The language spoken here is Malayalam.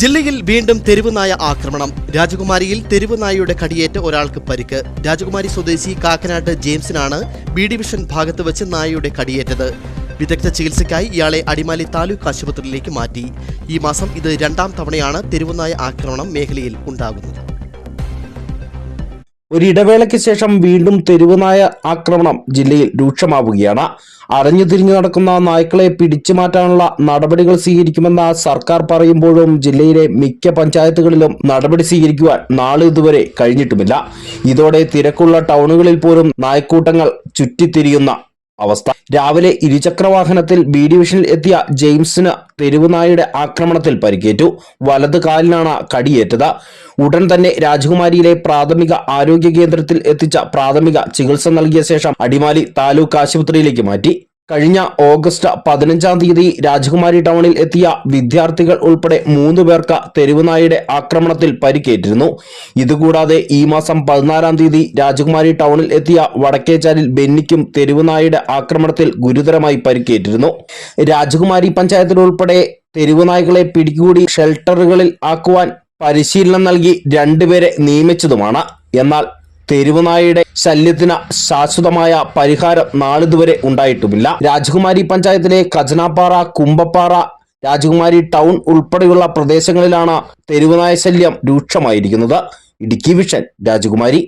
ജില്ലയിൽ വീണ്ടും തെരുവുനായ ആക്രമണം. രാജകുമാരിയിൽ തെരുവുനായയുടെ കടിയേറ്റ് ഒരാൾക്ക് പരിക്ക്. രാജകുമാരി സ്വദേശി കാക്കനാട്ട് ജെയിംസിനാണ് ബി ഡിവിഷൻ ഭാഗത്ത് വെച്ച് നായയുടെ കടിയേറ്റത്. വിദഗ്ധ ചികിത്സയ്ക്കായി ഇയാളെ അടിമാലി താലൂക്ക് ആശുപത്രിയിലേക്ക് മാറ്റി. ഈ മാസം ഇത് രണ്ടാം തവണയാണ് തെരുവുനായ ആക്രമണം മേഖലയിൽ ഉണ്ടാകുന്നത്. ഒരിടവേളയ്ക്ക് ശേഷം വീണ്ടും തെരുവുനായ ആക്രമണം ജില്ലയിൽ രൂക്ഷമാവുകയാണ്. അറിഞ്ഞു തിരിഞ്ഞു നടക്കുന്ന നായ്ക്കളെ പിടിച്ചു മാറ്റാനുള്ള നടപടികൾ സ്വീകരിക്കുമെന്ന സർക്കാർ പറയുമ്പോഴും ജില്ലയിലെ മിക്ക പഞ്ചായത്തുകളിലും നടപടി സ്വീകരിക്കുവാൻ നാളെ ഇതുവരെ കഴിഞ്ഞിട്ടുമില്ല. ഇതോടെ തിരക്കുള്ള ടൗണുകളിൽ പോലും നായ്ക്കൂട്ടങ്ങൾ ചുറ്റിത്തിരിയുന്ന അവസ്ഥ. രാവിലെ ഇരുചക്രവാഹനത്തിൽ ബി ഡിവിഷനിൽ എത്തിയ ജെയിംസിന് തെരുവുനായുടെ ആക്രമണത്തിൽ പരിക്കേറ്റു. വലത് കാലിനാണ് കടിയേറ്റത്. ഉടൻ തന്നെ രാജകുമാരിയിലെ പ്രാഥമിക ആരോഗ്യ കേന്ദ്രത്തിൽ എത്തിച്ച പ്രാഥമിക ചികിത്സ നൽകിയ ശേഷം അടിമാലി താലൂക്ക് ആശുപത്രിയിലേക്ക് മാറ്റി. കഴിഞ്ഞ ഓഗസ്റ്റ് പതിനഞ്ചാം തീയതി രാജകുമാരി ടൗണിൽ എത്തിയ വിദ്യാർത്ഥികൾ ഉൾപ്പെടെ മൂന്ന് പേർക്ക് തെരുവുനായിയുടെ ആക്രമണത്തിൽ പരിക്കേറ്റിരുന്നു. ഇതുകൂടാതെ ഈ മാസം പതിനാലാം തീയതി രാജകുമാരി ടൗണിൽ എത്തിയ വടക്കേച്ചാലിൽ ബെന്നിക്കും തെരുവുനായിയുടെ ആക്രമണത്തിൽ ഗുരുതരമായി പരിക്കേറ്റിരുന്നു. രാജകുമാരി പഞ്ചായത്തിൽ ഉൾപ്പെടെ തെരുവുനായ്ക്കളെ പിടികൂടി ഷെൽട്ടറുകളിൽ ആക്കുവാൻ പരിശീലനം നൽകി രണ്ടുപേരെ നിയമിച്ചതുമാണ്. എന്നാൽ തെരുവുനായയുടെ ശല്യത്തിന് ശാശ്വതമായ പരിഹാരം നാളിതുവരെ ഉണ്ടായിട്ടുമില്ല. രാജകുമാരി പഞ്ചായത്തിലെ ഖജനാപ്പാറ കുമ്പപ്പാറ രാജകുമാരി ടൗൺ ഉൾപ്പെടെയുള്ള പ്രദേശങ്ങളിലാണ് തെരുവുനായ ശല്യം രൂക്ഷമായിരിക്കുന്നത്. ഇടുക്കി വിഷൻ രാജകുമാരി.